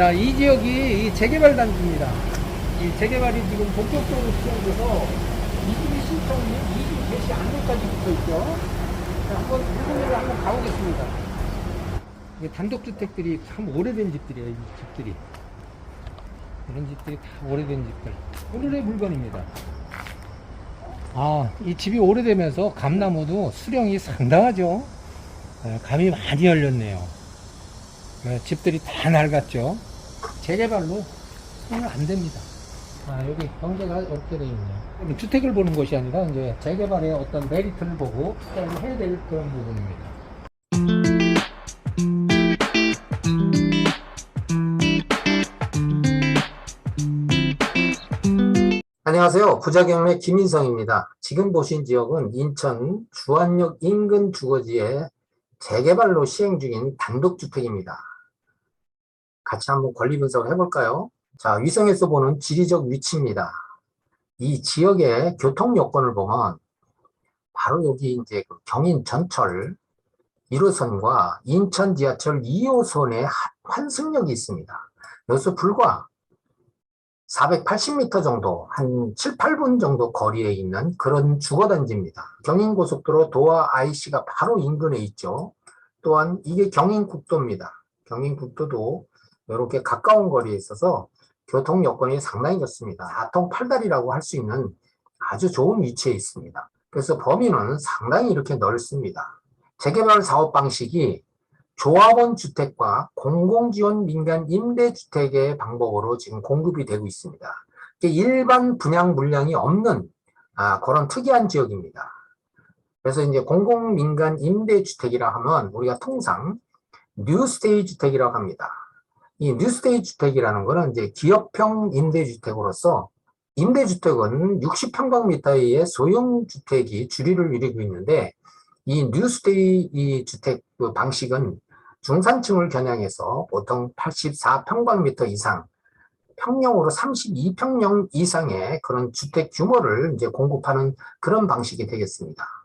자, 이 지역이 이 재개발 단지입니다. 이 재개발이 지금 본격적으로 시작돼서 이주비 신청이 이주 개시 안내까지 붙어 있죠. 자, 한번 일본으로 한번 가보겠습니다. 이게 단독주택들이 참 오래된 집들이에요, 이 집들이. 이런 집들이 다 오래된 집들. 오늘의 물건입니다. 아, 이 집이 오래되면서 감나무도 수령이 상당하죠. 네, 감이 많이 열렸네요. 네, 집들이 다 낡았죠. 재개발로 하면 안 됩니다. 아, 여기 경제가 어렵게 되어 있네요. 주택을 보는 것이 아니라 이제 재개발의 어떤 메리트를 보고 해야 될 그런 부분입니다. 안녕하세요. 부자경매 김인성입니다. 지금 보신 지역은 인천 주안역 인근 주거지에 재개발로 시행 중인 단독주택입니다. 같이 한번 권리 분석을 해볼까요? 자, 위성에서 보는 지리적 위치입니다. 이 지역의 교통 여건을 보면 바로 여기 이제 그 경인 전철 1호선과 인천 지하철 2호선의 환승역이 있습니다. 여기서 불과 480m 정도, 한 7, 8분 정도 거리에 있는 그런 주거단지입니다. 경인고속도로 도화 IC가 바로 인근에 있죠. 또한 이게 경인국도입니다. 경인국도도 이렇게 가까운 거리에 있어서 교통 여건이 상당히 좋습니다. 아통팔다리라고 할 수 있는 아주 좋은 위치에 있습니다. 그래서 범위는 상당히 이렇게 넓습니다. 재개발 사업 방식이 조합원 주택과 공공지원 민간 임대주택의 방법으로 지금 공급이 되고 있습니다. 일반 분양 물량이 없는 아, 그런 특이한 지역입니다. 그래서 이제 공공 민간 임대주택이라 하면 우리가 통상 뉴스테이 주택이라고 합니다. 이 뉴스테이 주택이라는 것은 이제 기업형 임대주택으로서 임대주택은 60평방미터의 소형주택이 주류를 이루고 있는데 이 뉴스테이 이 주택 그 방식은 중산층을 겨냥해서 보통 84평방미터 이상, 평형으로 32평형 이상의 그런 주택 규모를 이제 공급하는 그런 방식이 되겠습니다.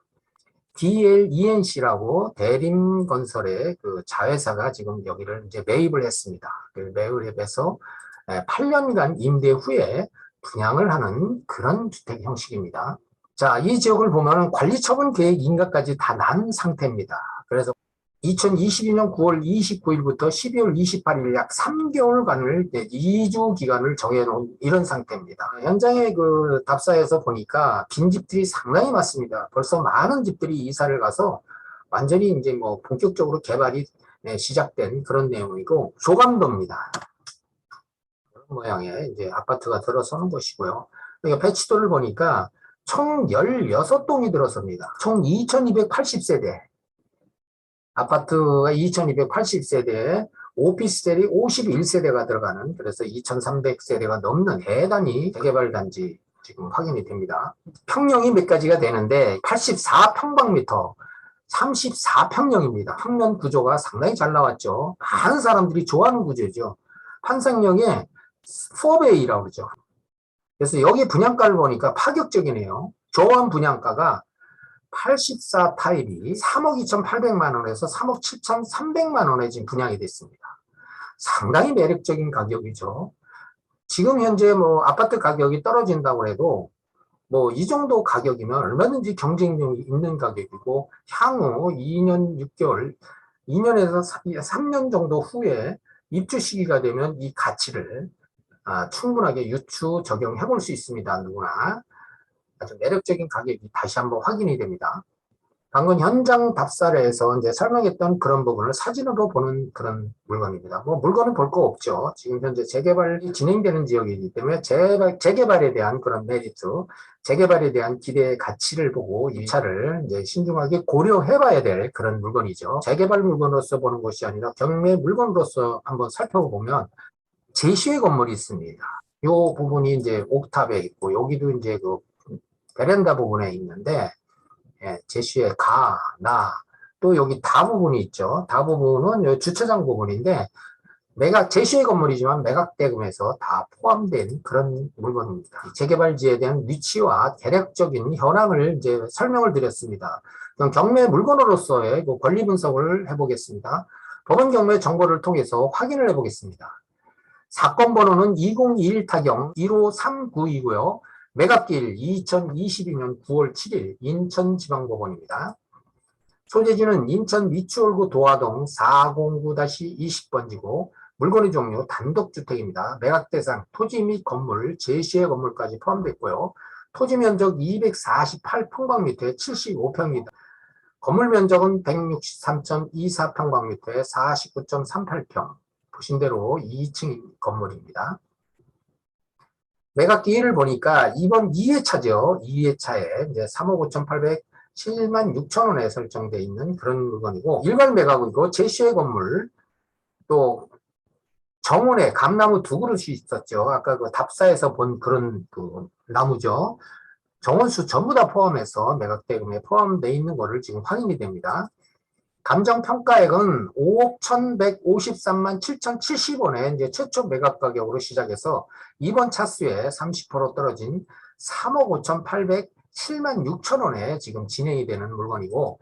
DLENC라고 대림건설의 그 자회사가 지금 여기를 이제 매입을 했습니다. 그 매입해서 8년간 임대 후에 분양을 하는 그런 주택 형식입니다. 자, 이 지역을 보면 관리처분 계획 인가까지 다 난 상태입니다. 그래서 2022년 9월 29일부터 12월 28일 약 3개월간을 2주 기간을 정해놓은 이런 상태입니다. 현장에 그 답사에서 보니까 빈 집들이 상당히 많습니다. 벌써 많은 집들이 이사를 가서 완전히 이제 뭐 본격적으로 개발이 네, 시작된 그런 내용이고 조감도입니다. 그런 모양의 이제 아파트가 들어서는 곳이고요. 여기 배치도를 보니까 총 16동이 들어섭니다. 총 2280세대. 아파트가 2280세대, 오피스텔이 51세대가 들어가는 그래서 2300세대가 넘는 대단히 재개발 단지 지금 확인이 됩니다. 평형이 몇 가지가 되는데 84평방미터 34평형입니다. 평면 구조가 상당히 잘 나왔죠. 많은 사람들이 좋아하는 구조죠. 환상형의 4베이라고 그러죠. 그래서 여기 분양가를 보니까 파격적이네요. 조원 분양가가 84 타입이 3억 2,800만 원에서 3억 7,300만 원에 지금 분양이 됐습니다. 상당히 매력적인 가격이죠. 지금 현재 뭐 아파트 가격이 떨어진다고 해도 뭐 이 정도 가격이면 얼마든지 경쟁력이 있는 가격이고 향후 2년 6개월, 2년에서 3년 정도 후에 입주 시기가 되면 이 가치를 아, 충분하게 유추 적용해 볼 수 있습니다. 누구나. 아주 매력적인 가격이 다시 한번 확인이 됩니다. 방금 현장 답사를 해서 이제 설명했던 그런 부분을 사진으로 보는 그런 물건입니다. 뭐 물건은 볼 거 없죠. 지금 현재 재개발이 진행되는 지역이기 때문에 재개발, 재개발에 대한 그런 메리트, 재개발에 대한 기대 가치를 보고 이 차를 이제 신중하게 고려해 봐야 될 그런 물건이죠. 재개발 물건으로서 보는 것이 아니라 경매 물건으로서 한번 살펴보면 제시의 건물이 있습니다. 이 부분이 이제 옥탑에 있고 여기도 이제 그 베란다 부분에 있는데 예, 제시의 가, 나, 또 여기 다 부분이 있죠. 다 부분은 주차장 부분인데 매각 제시의 건물이지만 매각 대금에서 다 포함된 그런 물건입니다. 재개발지에 대한 위치와 대략적인 현황을 이제 설명을 드렸습니다. 그럼 경매 물건으로서의 그 권리 분석을 해보겠습니다. 법원 경매 정보를 통해서 확인을 해보겠습니다. 사건 번호는 2021 타경 15392고요. 매각길 2022년 9월 7일 인천지방법원입니다. 소재지는 인천 미추홀구 도화동 409-20번지고 물건의 종류 단독주택입니다. 매각 대상 토지 및 건물, 제시의 건물까지 포함됐고요. 토지 면적 248평방미터에 75평입니다. 건물 면적은 163.24평방미터에 49.38평. 보신 대로 2층 건물입니다. 매각 기일을 보니까 이번 2회차죠. 2회차에 이제 3억 5,800 7만 6천 원에 설정되어 있는 그런 물건이고 일괄 매각이고 제시의 건물 또 정원에 감나무 두 그릇이 있었죠. 아까 그 답사에서 본 그런 그 나무죠. 정원수 전부 다 포함해서 매각 대금에 포함되어 있는 거를 지금 확인이 됩니다. 감정 평가액은 5억 1,153만 7,070원에 이제 최초 매각 가격으로 시작해서 이번 차수에 30% 떨어진 3억 5,800 7만 6천 원에 지금 진행이 되는 물건이고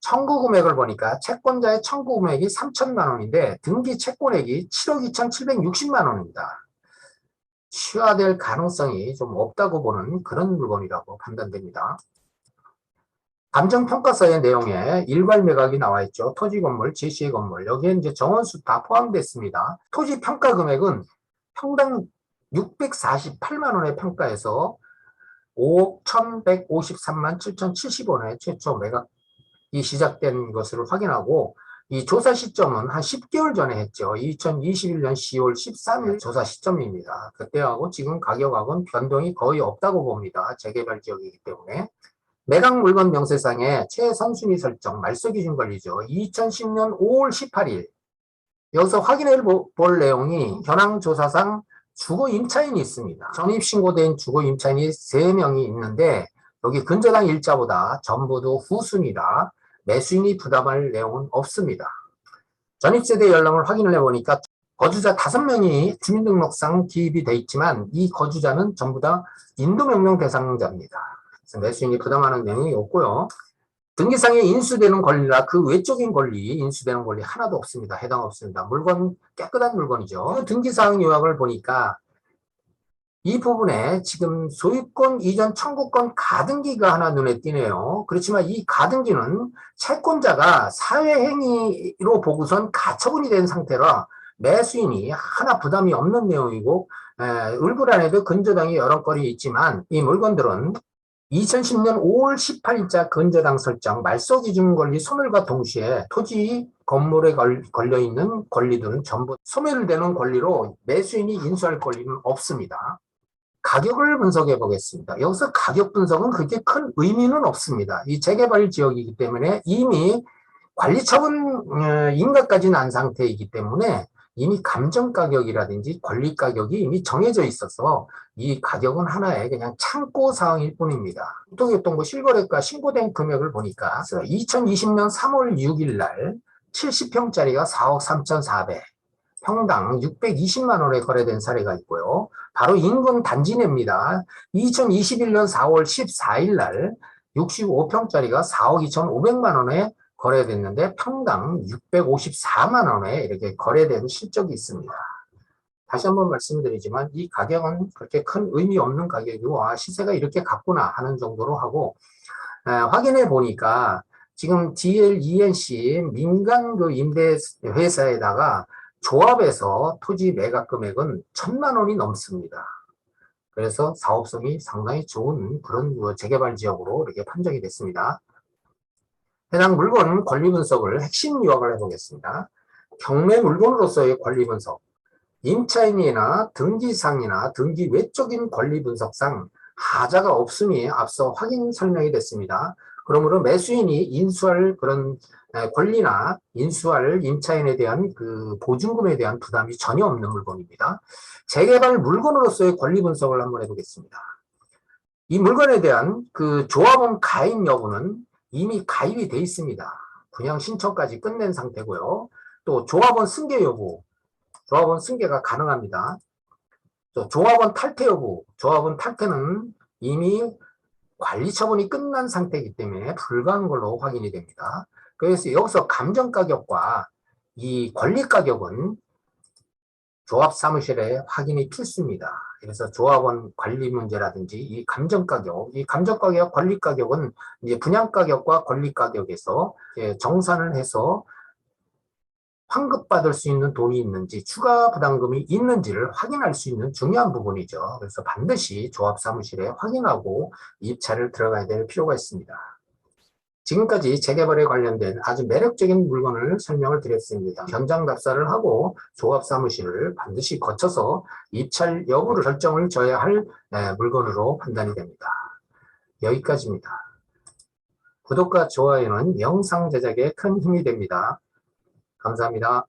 청구 금액을 보니까 채권자의 청구 금액이 3천만 원인데 등기 채권액이 7억 2,760만 원입니다. 취하될 가능성이 좀 없다고 보는 그런 물건이라고 판단됩니다. 감정평가서의 내용에 일괄 매각이 나와 있죠. 토지 건물, 제시의 건물. 여기에 이제 정원수 다 포함됐습니다. 토지 평가 금액은 평당 648만 원에 평가해서 5억 1,153만 7,070원에 최초 매각이 시작된 것을 확인하고 이 조사 시점은 한 10개월 전에 했죠. 2021년 10월 13일 조사 시점입니다. 그때하고 지금 가격하고는 변동이 거의 없다고 봅니다. 재개발 지역이기 때문에. 매각 물건 명세상에 최선순위 설정 말소 기준 권리죠. 2010년 5월 18일. 여기서 확인해 볼 내용이 현황 조사상 주거 임차인이 있습니다. 전입신고된 주거 임차인이 3명이 있는데 여기 근저당 일자보다 전부도 후순위라 매수인이 부담할 내용은 없습니다. 전입세대 연령을 확인을 해보니까 거주자 5명이 주민등록상 기입이 돼 있지만 이 거주자는 전부 다 인도명령 대상자입니다. 매수인이 부담하는 내용이 없고요. 등기상에 인수되는 권리나 그 외적인 권리, 인수되는 권리 하나도 없습니다. 해당 없습니다. 물건, 깨끗한 물건이죠. 그 등기사항 요약을 보니까 이 부분에 지금 소유권 이전 청구권 가등기가 하나 눈에 띄네요. 그렇지만 이 가등기는 채권자가 사회행위로 보고선 가처분이 된 상태라 매수인이 하나 부담이 없는 내용이고 에, 을불안에도 근저당이 여러 건이 있지만 이 물건들은 2010년 5월 18일자 근저당 설정 말소 기준 권리 소멸과 동시에 토지 건물에 걸, 려 있는 권리들은 전부 소멸되는 권리로 매수인이 인수할 권리는 없습니다. 가격을 분석해 보겠습니다. 여기서 가격 분석은 그렇게 큰 의미는 없습니다. 이 재개발 지역이기 때문에 이미 관리 처분 어, 인가까지 난 상태이기 때문에 이미 감정 가격이라든지 권리 가격이 이미 정해져 있어서 이 가격은 하나의 그냥 참고 사항일 뿐입니다. 국토교통부 실거래가 신고된 금액을 보니까 2020년 3월 6일 날 70평짜리가 4억 3,400, 평당 620만 원에 거래된 사례가 있고요. 바로 인근 단지 내입니다. 2021년 4월 14일 날 65평짜리가 4억 2,500만 원에 거래됐는데 평당 654만 원에 이렇게 거래된 실적이 있습니다. 다시 한번 말씀드리지만 이 가격은 그렇게 큰 의미 없는 가격이고 아, 시세가 이렇게 갔구나 하는 정도로 하고 에, 확인해 보니까 지금 DLENC 민간 그 임대 회사에다가 조합에서 토지 매각 금액은 천만 원이 넘습니다. 그래서 사업성이 상당히 좋은 그런 그 재개발 지역으로 이렇게 판정이 됐습니다. 해당 물건 권리 분석을 핵심 요약을 해보겠습니다. 경매 물건으로서의 권리 분석. 임차인이나 등기상이나 등기 외적인 권리 분석상 하자가 없음이 앞서 확인 설명이 됐습니다. 그러므로 매수인이 인수할 그런 권리나 인수할 임차인에 대한 그 보증금에 대한 부담이 전혀 없는 물건입니다. 재개발 물건으로서의 권리 분석을 한번 해보겠습니다. 이 물건에 대한 그 조합원 가입 여부는 이미 가입이 돼 있습니다. 분양 신청까지 끝낸 상태고요. 또 조합원 승계 여부, 조합원 승계가 가능합니다. 또 조합원 탈퇴 여부, 조합원 탈퇴는 이미 관리 처분이 끝난 상태이기 때문에 불가한 걸로 확인이 됩니다. 그래서 여기서 감정 가격과 이 권리 가격은 조합 사무실에 확인이 필수입니다. 그래서 조합원 관리 문제라든지 이 감정 가격, 이 감정 가격, 관리 가격은 이제 분양 가격과 권리 가격에서 정산을 해서 환급받을 수 있는 돈이 있는지 추가 부담금이 있는지를 확인할 수 있는 중요한 부분이죠. 그래서 반드시 조합 사무실에 확인하고 입찰을 들어가야 될 필요가 있습니다. 지금까지 재개발에 관련된 아주 매력적인 물건을 설명을 드렸습니다. 현장 답사를 하고 조합 사무실을 반드시 거쳐서 입찰 여부를 결정을 져야 할 에, 물건으로 판단이 됩니다. 여기까지입니다. 구독과 좋아요는 영상 제작에 큰 힘이 됩니다. 감사합니다.